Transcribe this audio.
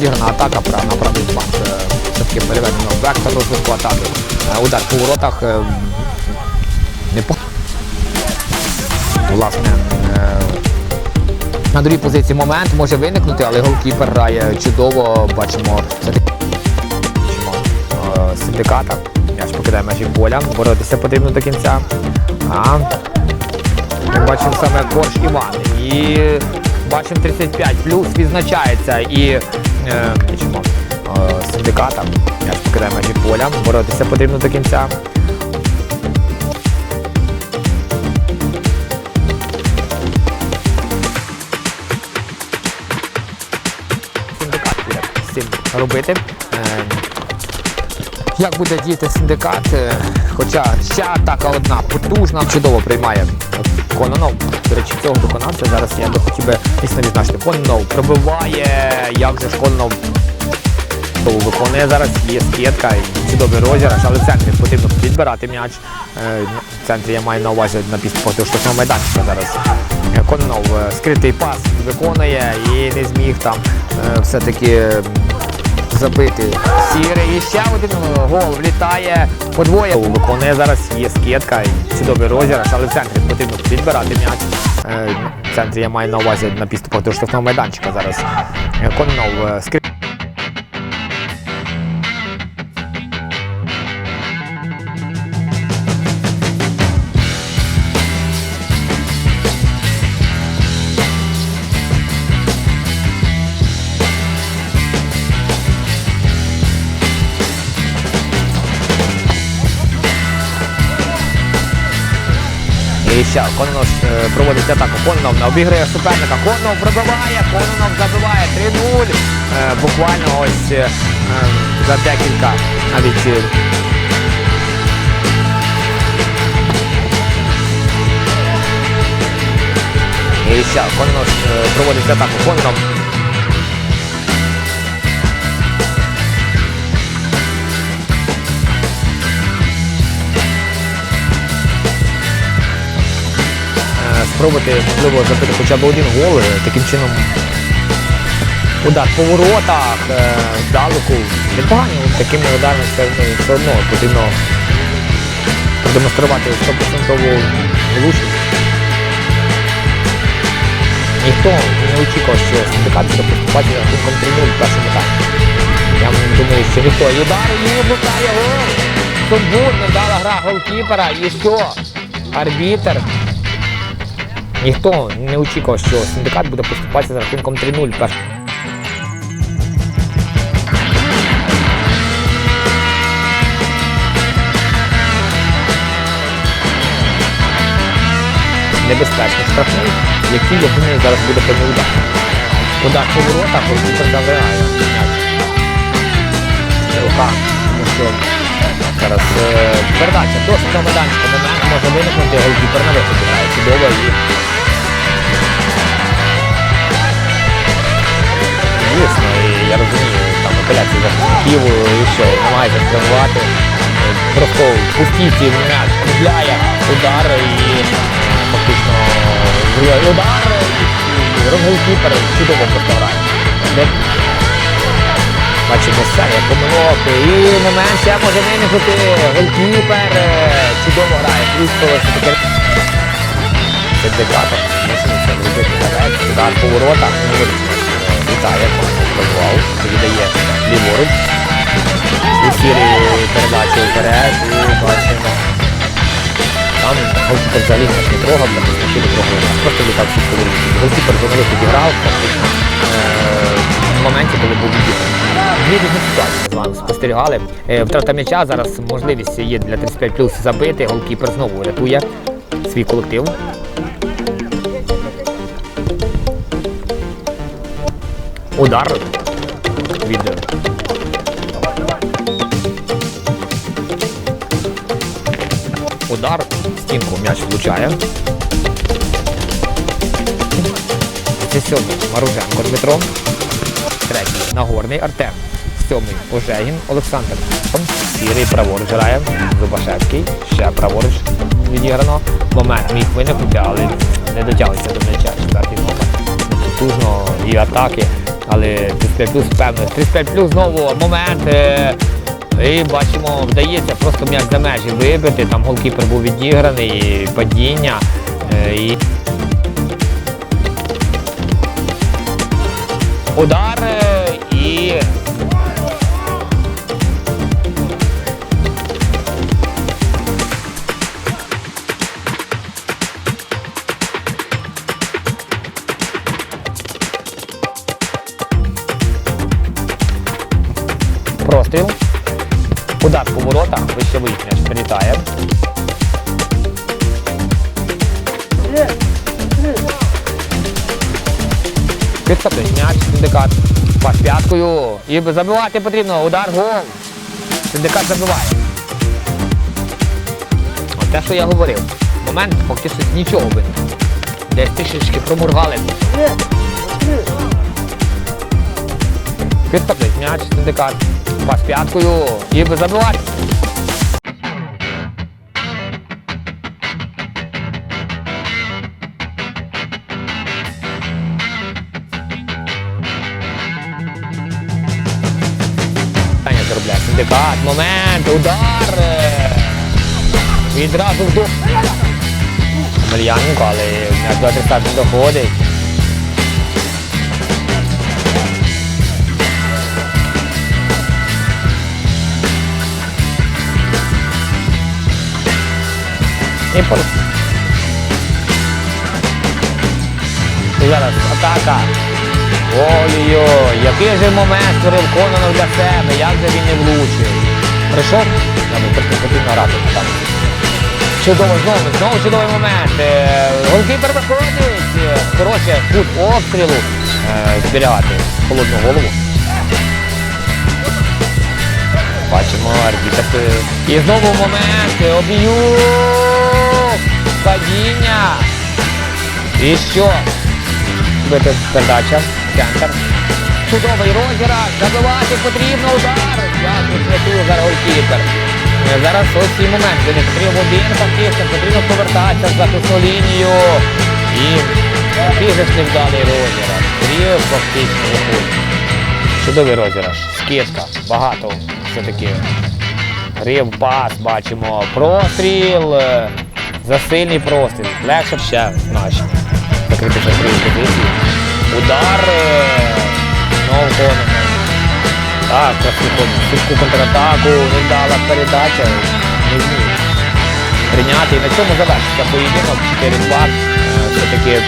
Зіграна атака на правий фланг. Е, Все-таки переведено вектор розвитку атаки. Е, Удар по воротах. е, Не по... Власне, на другій позиції момент може виникнути, але голкіпер грає чудово. Бачимо синдиката. М'яч покидає межі поля. Боротися потрібно до кінця. А бачимо саме Корж Іван. І бачимо 35 плюс відзначається і е, е, синдиката. ж покидаю межі поля. Боротися потрібно до кінця. Синдикат буде цим робити. Як буде діяти синдикат? Е, Хоча ще атака одна потужна, чудово приймає Кононов. До речі, цього виконавця зараз я би хотів би дійсно відзначити. Кононов пробиває, як же ж Кононов виконує зараз, є скидка, і чудовий розіграш, але в центрі потрібно підбирати м'яч. Е, В центрі я маю на увазі на проти штрафного майданчика зараз. Е, Кононов скритий пас виконує і не зміг там все-таки м, забити сірий. І ще один гол влітає подвоє. Виконує зараз є скидка, і чудовий розіграш, але в центрі потрібно підбирати м'яч. Е, В центрі я маю на увазі на підступах до штрафного майданчика зараз. Е, Кононов е, ще Кононов е, проводить атаку. Кононов обіграє суперника. Кононов пробиває, Кононов забиває 3-0. Е, Буквально ось е, за декілька навіть. І ще Кононов проводить атаку. Кононов спробувати, можливо, забити хоча б один гол. Е, Таким чином удар по воротах, е, здалеку. Непогані такими ударами все, все одно потрібно продемонструвати 100% влучність. Ніхто не очікував, що синдикат буде поступати за рахунком 3-0 в першому таймі. Я думаю, що ніхто. І удар і влучає гол. Сумбурно вдала гра голкіпера. І що? Арбітер Ніхто не очікував, що синдикат буде поступатися за рахунком 3-0. Перш- Небезпечний штрафний, який, я думаю, зараз буде певний удар. Удар по воротах, голкіпер рука, тому що зараз е, передача досить на майданчика. Може виникнути, голкіпер на виході грає чудово Звісно, і я розумію, там апеляції захисників, і що, намагається. Е, Просто в пустівці м'яч купляє удар і фактично удар і розголкіпер чудово просто грає. Бачимо як помилок. І момент ще може виникнути. Голкіпер е, чудово грає. Просто все-таки це декатор. Мусимо зробити гравець. Удар по. Ну, е. Віддає ліворуч. Передачі вперед. І бачимо. Там голкіпер взагалі не трогав. Просто літав. Голкіпер нових підіграв, е, коли був вами спостерігали. Е, Втрата м'яча зараз можливість є для 35 плюс забити. Голкіпер знову рятує свій колектив. Удар від удар в стінку м'яч влучає. Це сьомий Маруженко Дмитро. Третій Нагорний Артем. Сьомий Ожегін Олександр. Сірий праворуч грає. Зубашевський. Ще праворуч відіграно. Момент міг виникнути, але не дотягується до м'яча. Четвертий номер. Потужно і атаки. Але 35 плюс впевнений. 35 плюс знову момент. е, І бачимо, вдається просто м'як за межі вибити. Там голкіпер був відіграний, падіння. е, І... Удар е, і воротах, вище виїзд м'яч прилітає. Підхоплює м'яч, синдикат. Пас п'яткою. І забивати потрібно. Удар, гол. Синдикат забиває. От те, що я говорив. Момент фактично нічого би. Десь трішечки проморгали. Підхоплює м'яч, синдикат. Пас п'яткою. І забивати. Таня заробляє. Синдикат, момент, удар. Відразу в дух. Мельяненко, але м'яч до атестат не доходить. І по... І зараз атака. Ой-ой-ой, який же момент створив Кононов для себе, як же він не влучив. Прийшов, потрібно грати там. Чудово, знову, знову чудовий момент. Е, Голкіпер виходить. Е, Коротше, кут обстрілу е, зберігати холодну голову. Бачимо арбітр. е, І знову момент. Об'юк. Падіння. І що? Бити передача. Центр. Чудовий розіграш. Забивати потрібно удар. Дякую, святую зараз голкіпер. Е, Зараз ось цей момент. Не потрібно один фактично, потрібно повертатися в захисну лінію. І ж невдалий розіграш. Рів фактично. Чудовий розіграш. Скидка. Багато все-таки. Пас, бачимо. Простріл. е, Засильний простріл. Легше ще значно. Закрити закрив позиції. Удар. е, Знову Кононов. Так. Швидку контратаку, невдала передача. Не зміг прийняти. І на цьому завершиться поєдинок 4-2. Е, Все-таки